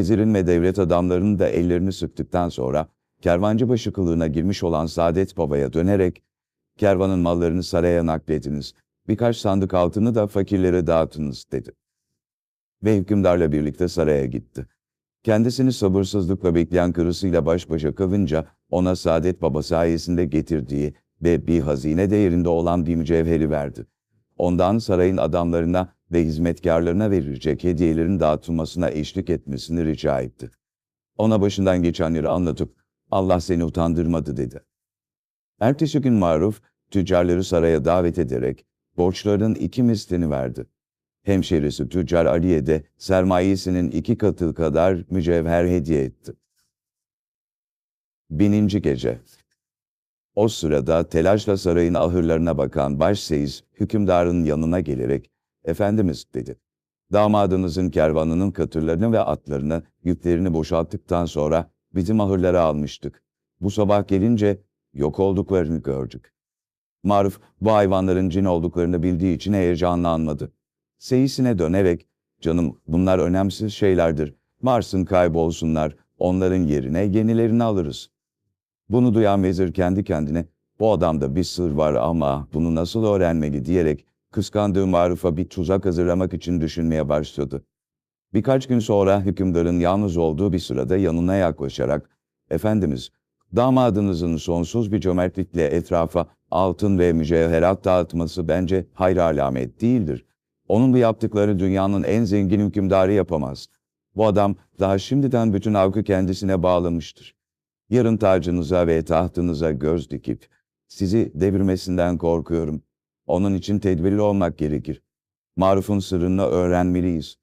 vezirin ve devlet adamlarının da ellerini sıktıktan sonra, kervancıbaşı kılığına girmiş olan Saadet Baba'ya dönerek, kervanın mallarını saraya naklediniz, birkaç sandık altını da fakirlere dağıtınız dedi. Ve hükümdarla birlikte saraya gitti. Kendisini sabırsızlıkla bekleyen karısıyla baş başa kalınca ona Saadet Baba sayesinde getirdiği ve bir hazine değerinde olan bir mücevheri verdi. Ondan sarayın adamlarına ve hizmetkarlarına verilecek hediyelerin dağıtılmasına eşlik etmesini rica etti. Ona başından geçenleri anlatıp Allah seni utandırmadı dedi. Ertesi gün Maruf tüccarları saraya davet ederek borçlarının iki mislini verdi. Hemşerisi tüccar Ali'ye de sermayesinin iki katı kadar mücevher hediye etti. Bininci gece O sırada telaşla sarayın ahırlarına bakan başseyiz hükümdarın yanına gelerek Efendimiz dedi. Damadınızın kervanının katırlarını ve atlarını, yüklerini boşalttıktan sonra bizim ahırlara almıştık. Bu sabah gelince yok olduklarını gördük. Maruf bu hayvanların cin olduklarını bildiği için heyecanlanmadı. Seyisine dönerek, canım bunlar önemsiz şeylerdir, Mars'ın kaybolsunlar, onların yerine yenilerini alırız. Bunu duyan vezir kendi kendine, bu adamda bir sır var ama bunu nasıl öğrenmeli diyerek kıskandığı Maruf'a bir tuzak hazırlamak için düşünmeye başladı. Birkaç gün sonra hükümdarın yalnız olduğu bir sırada yanına yaklaşarak, Efendimiz, damadınızın sonsuz bir cömertlikle etrafa altın ve mücevherat dağıtması bence hayır alamet değildir. Onun bu yaptıkları dünyanın en zengin hükümdarı yapamaz. Bu adam daha şimdiden bütün avkı kendisine bağlamıştır. Yarın tacınıza ve tahtınıza göz dikip, sizi devirmesinden korkuyorum. Onun için tedbirli olmak gerekir. Maruf'un sırrını öğrenmeliyiz.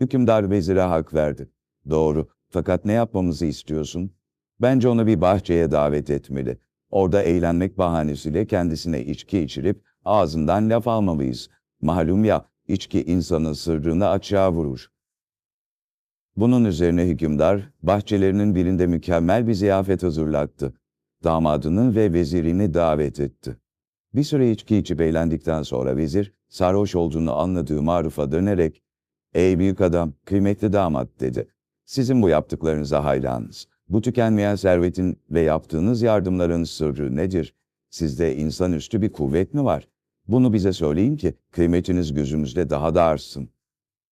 Hükümdar vezire hak verdi. Doğru. Fakat ne yapmamızı istiyorsun? Bence onu bir bahçeye davet etmeli. Orada eğlenmek bahanesiyle kendisine içki içirip ağzından laf almalıyız. Malum ya, içki insanın sırrını açığa vurur. Bunun üzerine hükümdar, bahçelerinin birinde mükemmel bir ziyafet hazırlattı. Damadını ve vezirini davet etti. Bir süre içki içip eğlendikten sonra vezir, sarhoş olduğunu anladığı Maruf'a dönerek, ''Ey büyük adam, kıymetli damat'' dedi. ''Sizin bu yaptıklarınıza hayranız. Bu tükenmeyen servetin ve yaptığınız yardımların sırrı nedir? Sizde insanüstü bir kuvvet mi var? Bunu bize söyleyin ki kıymetiniz gözümüzde daha da artsın.''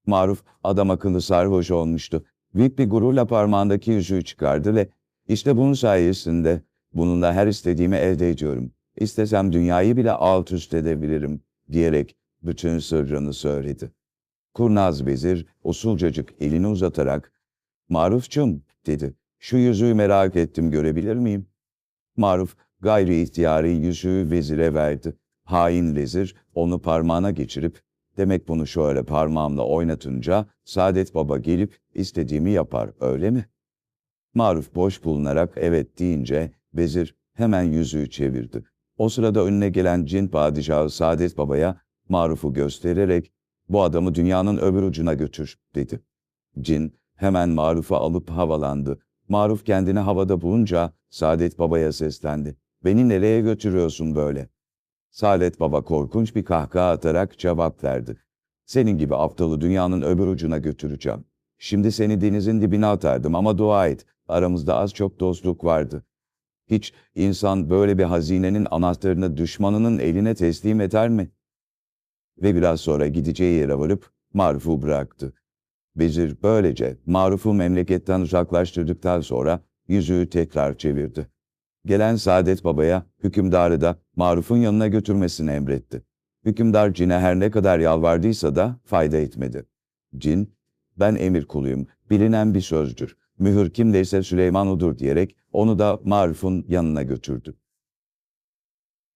Maruf adam akıllı sarhoş olmuştu. Büyük bir gururla parmağındaki yüzüğü çıkardı ve işte bunun sayesinde bununla her istediğimi elde ediyorum. İstesem dünyayı bile alt üst edebilirim diyerek bütün sırrını söyledi. Kurnaz vezir usulcacık elini uzatarak Marufçum dedi. Şu yüzüğü merak ettim görebilir miyim? Maruf gayri ihtiyari yüzüğü vezire verdi. Hain vezir onu parmağına geçirip demek bunu şöyle parmağımla oynatınca Saadet Baba gelip istediğimi yapar öyle mi? Maruf boş bulunarak evet deyince vezir hemen yüzüğü çevirdi. O sırada önüne gelen cin padişahı Saadet Baba'ya Maruf'u göstererek bu adamı dünyanın öbür ucuna götür dedi. Cin hemen Maruf'u alıp havalandı. Maruf kendini havada bulunca Saadet Baba'ya seslendi. Beni nereye götürüyorsun böyle? Saadet Baba korkunç bir kahkaha atarak cevap verdi. Senin gibi aptalı dünyanın öbür ucuna götüreceğim. Şimdi seni denizin dibine atardım ama dua et. Aramızda az çok dostluk vardı. Hiç insan böyle bir hazinenin anahtarını düşmanının eline teslim eder mi? Ve biraz sonra gideceği yere varıp Maruf'u bıraktı. Vezir böylece Maruf'u memleketten uzaklaştırdıktan sonra yüzüğü tekrar çevirdi. Gelen Saadet Baba'ya hükümdarı da Maruf'un yanına götürmesini emretti. Hükümdar Cin'e her ne kadar yalvardıysa da fayda etmedi. Cin, ben emir kuluyum, bilinen bir sözdür mühür kimdeyse Süleyman odur diyerek onu da Maruf'un yanına götürdü.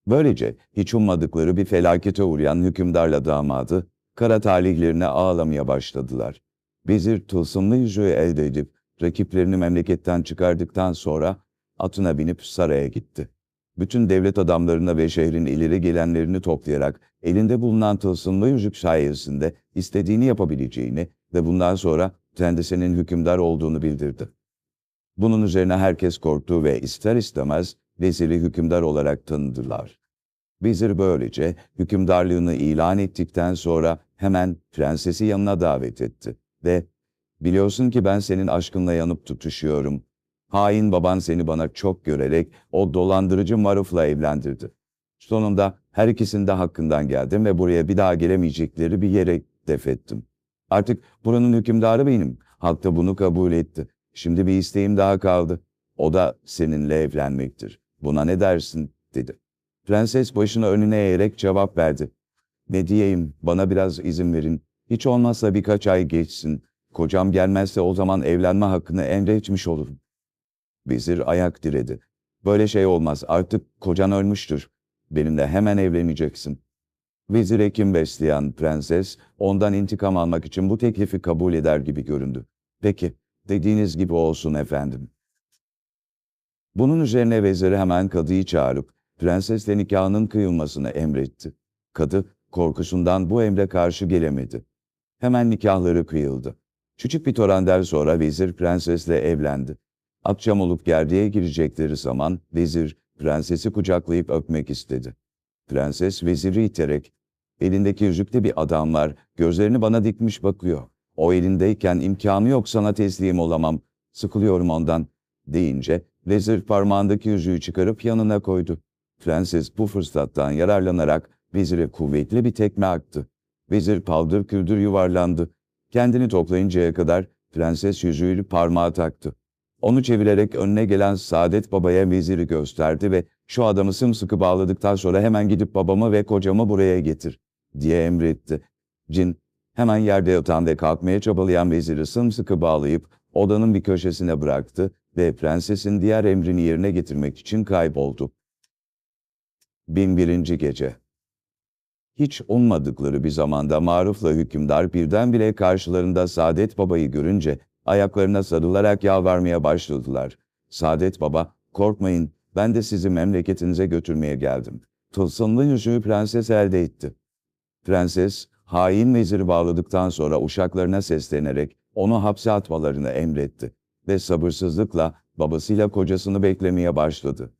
Böylece hiç ummadıkları bir felakete uğrayan hükümdarla damadı, kara talihlerine ağlamaya başladılar. Vezir tılsımlı yüzüğü elde edip, rakiplerini memleketten çıkardıktan sonra atına binip saraya gitti. Bütün devlet adamlarına ve şehrin ileri gelenlerini toplayarak elinde bulunan tılsımlı yüzük sayesinde istediğini yapabileceğini ve bundan sonra kendisinin hükümdar olduğunu bildirdi. Bunun üzerine herkes korktu ve ister istemez veziri hükümdar olarak tanıdılar. Vezir böylece hükümdarlığını ilan ettikten sonra hemen prensesi yanına davet etti ve Biliyorsun ki ben senin aşkınla yanıp tutuşuyorum. Hain baban seni bana çok görerek o dolandırıcı Maruf'la evlendirdi. Sonunda her ikisinin de hakkından geldim ve buraya bir daha gelemeyecekleri bir yere defettim. Artık buranın hükümdarı benim. Halk da bunu kabul etti. Şimdi bir isteğim daha kaldı. O da seninle evlenmektir. Buna ne dersin? dedi. Prenses başını önüne eğerek cevap verdi. Ne diyeyim, bana biraz izin verin. Hiç olmazsa birkaç ay geçsin. Kocam gelmezse o zaman evlenme hakkını emretmiş olurum. Vezir ayak diredi. Böyle şey olmaz, artık kocan ölmüştür. Benimle hemen evleneceksin. Vezire kim besleyen prenses, ondan intikam almak için bu teklifi kabul eder gibi göründü. Peki, dediğiniz gibi olsun efendim. Bunun üzerine veziri hemen kadıyı çağırıp, prensesle nikahının kıyılmasını emretti. Kadı, korkusundan bu emre karşı gelemedi. Hemen nikahları kıyıldı. Küçük bir törenler sonra vezir prensesle evlendi. Akşam olup gerdeğe girecekleri zaman vezir prensesi kucaklayıp öpmek istedi. Prenses veziri iterek, elindeki yüzükte bir adam var, gözlerini bana dikmiş bakıyor. O elindeyken imkanı yok sana teslim olamam, sıkılıyorum ondan, deyince vezir parmağındaki yüzüğü çıkarıp yanına koydu. Prenses bu fırsattan yararlanarak vezire kuvvetli bir tekme attı. Vezir paldır küldür yuvarlandı. Kendini toplayıncaya kadar prenses yüzüğünü parmağa taktı. Onu çevirerek önüne gelen Saadet Baba'ya veziri gösterdi ve şu adamı sımsıkı bağladıktan sonra hemen gidip babamı ve kocamı buraya getir, diye emretti. Cin, hemen yerde yatan ve kalkmaya çabalayan veziri sımsıkı bağlayıp odanın bir köşesine bıraktı ve prensesin diğer emrini yerine getirmek için kayboldu. Binbirinci Gece Hiç ummadıkları bir zamanda Maruf'la hükümdar birdenbire karşılarında Saadet Baba'yı görünce ayaklarına sarılarak yalvarmaya başladılar. Saadet Baba, korkmayın, ben de sizi memleketinize götürmeye geldim. Tılsımlı yüzüğü prenses elde etti. Prenses, hain veziri bağladıktan sonra uşaklarına seslenerek onu hapse atmalarını emretti ve sabırsızlıkla babasıyla kocasını beklemeye başladı.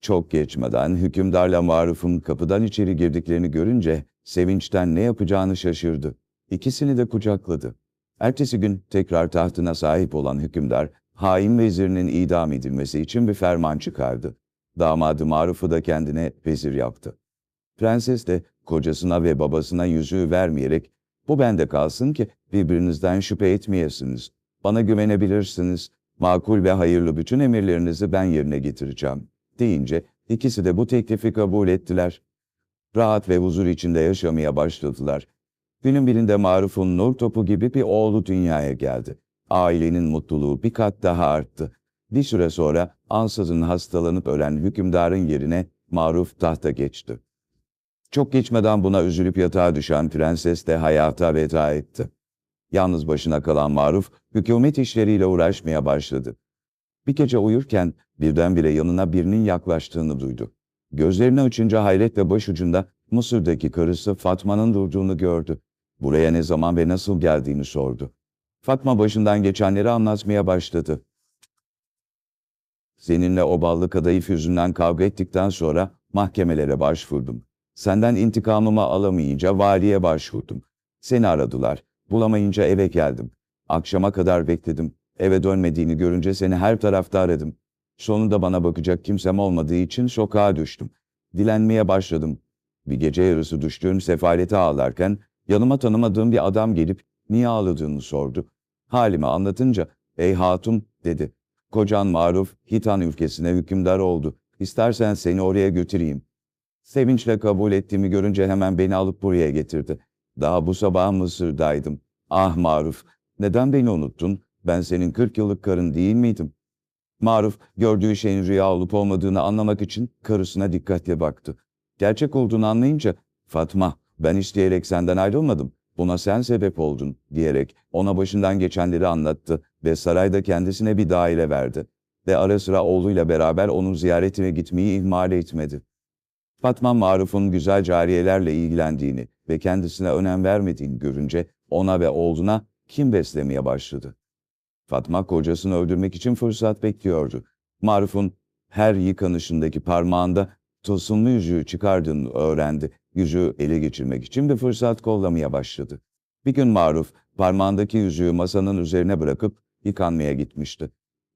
Çok geçmeden hükümdarla Maruf'un kapıdan içeri girdiklerini görünce sevinçten ne yapacağını şaşırdı. İkisini de kucakladı. Ertesi gün tekrar tahtına sahip olan hükümdar, hain vezirinin idam edilmesi için bir ferman çıkardı. Damadı Maruf'u da kendine vezir yaptı. Prenses de kocasına ve babasına yüzüğü vermeyerek, bu bende kalsın ki birbirinizden şüphe etmeyesiniz. Bana güvenebilirsiniz. Makul ve hayırlı bütün emirlerinizi ben yerine getireceğim. Deyince ikisi de bu teklifi kabul ettiler. Rahat ve huzur içinde yaşamaya başladılar. Günün birinde Maruf'un nur topu gibi bir oğlu dünyaya geldi. Ailenin mutluluğu bir kat daha arttı. Bir süre sonra ansızın hastalanıp ölen hükümdarın yerine Maruf tahta geçti. Çok geçmeden buna üzülüp yatağa düşen prenses de hayata veda etti. Yalnız başına kalan Maruf, hükümet işleriyle uğraşmaya başladı. Bir gece uyurken birdenbire yanına birinin yaklaştığını duydu. Gözlerini açınca hayretle başucunda Mısır'daki karısı Fatma'nın durduğunu gördü. Buraya ne zaman ve nasıl geldiğini sordu. Fatma başından geçenleri anlatmaya başladı. Seninle o ballı kadayıf yüzünden kavga ettikten sonra mahkemelere başvurdum. Senden intikamımı alamayınca valiye başvurdum. Seni aradılar. Bulamayınca eve geldim. Akşama kadar bekledim. Eve dönmediğini görünce seni her tarafta aradım. Sonunda bana bakacak kimsem olmadığı için sokağa düştüm. Dilenmeye başladım. Bir gece yarısı düştüğüm sefalete ağlarken yanıma tanımadığım bir adam gelip niye ağladığını sordu. Halimi anlatınca, ey hatun dedi. Kocan Maruf, Hitan ülkesine hükümdar oldu. İstersen seni oraya götüreyim. Sevinçle kabul ettiğimi görünce hemen beni alıp buraya getirdi. Daha bu sabah Mısır'daydım. Ah Maruf, neden beni unuttun? Ben senin 40 yıllık karın değil miydim? Maruf, gördüğü şeyin rüya olup olmadığını anlamak için karısına dikkatle baktı. Gerçek olduğunu anlayınca, Fatma, ben isteyerek senden ayrılmadım. Buna sen sebep oldun, diyerek ona başından geçenleri anlattı ve sarayda kendisine bir daire verdi. Ve ara sıra oğluyla beraber onun ziyaretine gitmeyi ihmal etmedi. Fatma Maruf'un güzel cariyelerle ilgilendiğini ve kendisine önem vermediğini görünce ona ve oğluna kim beslemeye başladı. Fatma kocasını öldürmek için fırsat bekliyordu. Maruf'un her yıkanışındaki parmağında tılsımlı yüzüğü çıkardığını öğrendi. Yüzüğü ele geçirmek için bir fırsat kollamaya başladı. Bir gün Maruf, parmağındaki yüzüğü masanın üzerine bırakıp yıkanmaya gitmişti.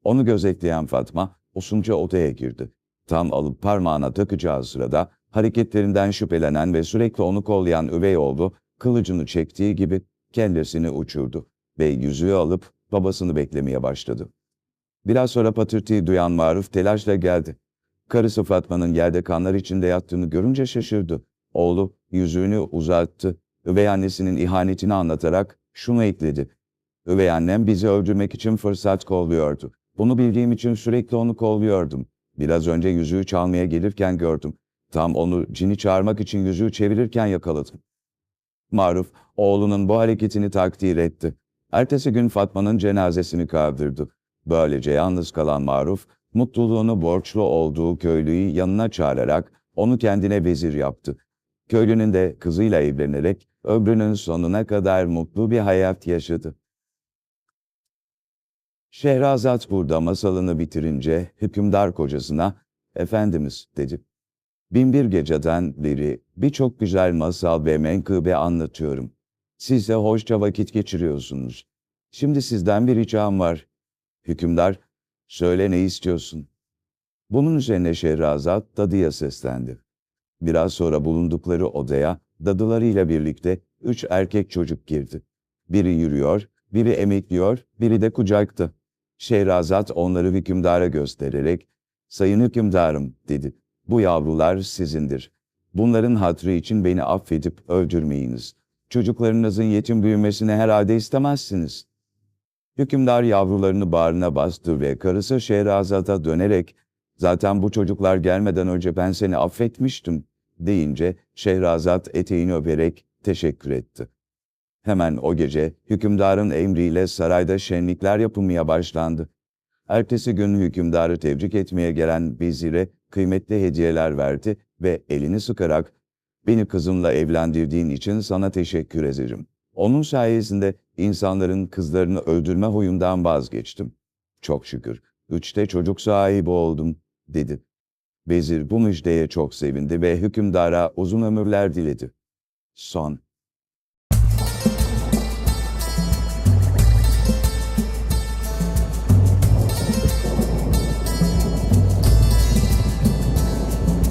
Onu gözetleyen Fatma, usulca odaya girdi. Tam alıp parmağına takacağı sırada, hareketlerinden şüphelenen ve sürekli onu kollayan üvey oğlu, kılıcını çektiği gibi kellesini uçurdu ve yüzüğü alıp babasını beklemeye başladı. Biraz sonra patırtıyı duyan Maruf telaşla geldi. Karısı Fatma'nın yerde kanlar içinde yattığını görünce şaşırdı. Oğlu yüzüğünü uzattı. Üvey annesinin ihanetini anlatarak şunu ekledi. Üvey annem bizi öldürmek için fırsat kolluyordu. Bunu bildiğim için sürekli onu kolluyordum. Biraz önce yüzüğü çalmaya gelirken gördüm. Tam onu cini çağırmak için yüzüğü çevirirken yakaladım. Maruf, oğlunun bu hareketini takdir etti. Ertesi gün Fatma'nın cenazesini kaldırdı. Böylece yalnız kalan Maruf, mutluluğunu borçlu olduğu köylüyü yanına çağırarak onu kendine vezir yaptı. Köylünün de kızıyla evlenerek ömrünün sonuna kadar mutlu bir hayat yaşadı. Şehrazat burada masalını bitirince hükümdar kocasına, Efendimiz dedi. Binbir geceden beri birçok güzel masal ve menkıbe anlatıyorum. Siz de hoşça vakit geçiriyorsunuz. Şimdi sizden bir ricam var. Hükümdar, söyle ne istiyorsun? Bunun üzerine Şehrazat dadıya seslendi. Biraz sonra bulundukları odaya dadılarıyla birlikte üç erkek çocuk girdi. Biri yürüyor, biri emekliyor, biri de kucakta. Şehrazat onları hükümdara göstererek, ''Sayın hükümdarım'' dedi. ''Bu yavrular sizindir. Bunların hatrı için beni affedip öldürmeyiniz. Çocuklarınızın yetim büyümesini herhalde istemezsiniz.'' Hükümdar yavrularını bağrına bastı ve karısı Şehrazat'a dönerek, ''Zaten bu çocuklar gelmeden önce ben seni affetmiştim.'' deyince Şehrazat eteğini öperek teşekkür etti. Hemen o gece hükümdarın emriyle sarayda şenlikler yapılmaya başlandı. Ertesi gün hükümdarı tebrik etmeye gelen vezire kıymetli hediyeler verdi ve elini sıkarak ''Beni kızımla evlendirdiğin için sana teşekkür ederim. Onun sayesinde insanların kızlarını öldürme huyundan vazgeçtim. Çok şükür, üçte çocuk sahibi oldum.'' dedi. Vezir bu müjdeye çok sevindi ve hükümdara uzun ömürler diledi. Son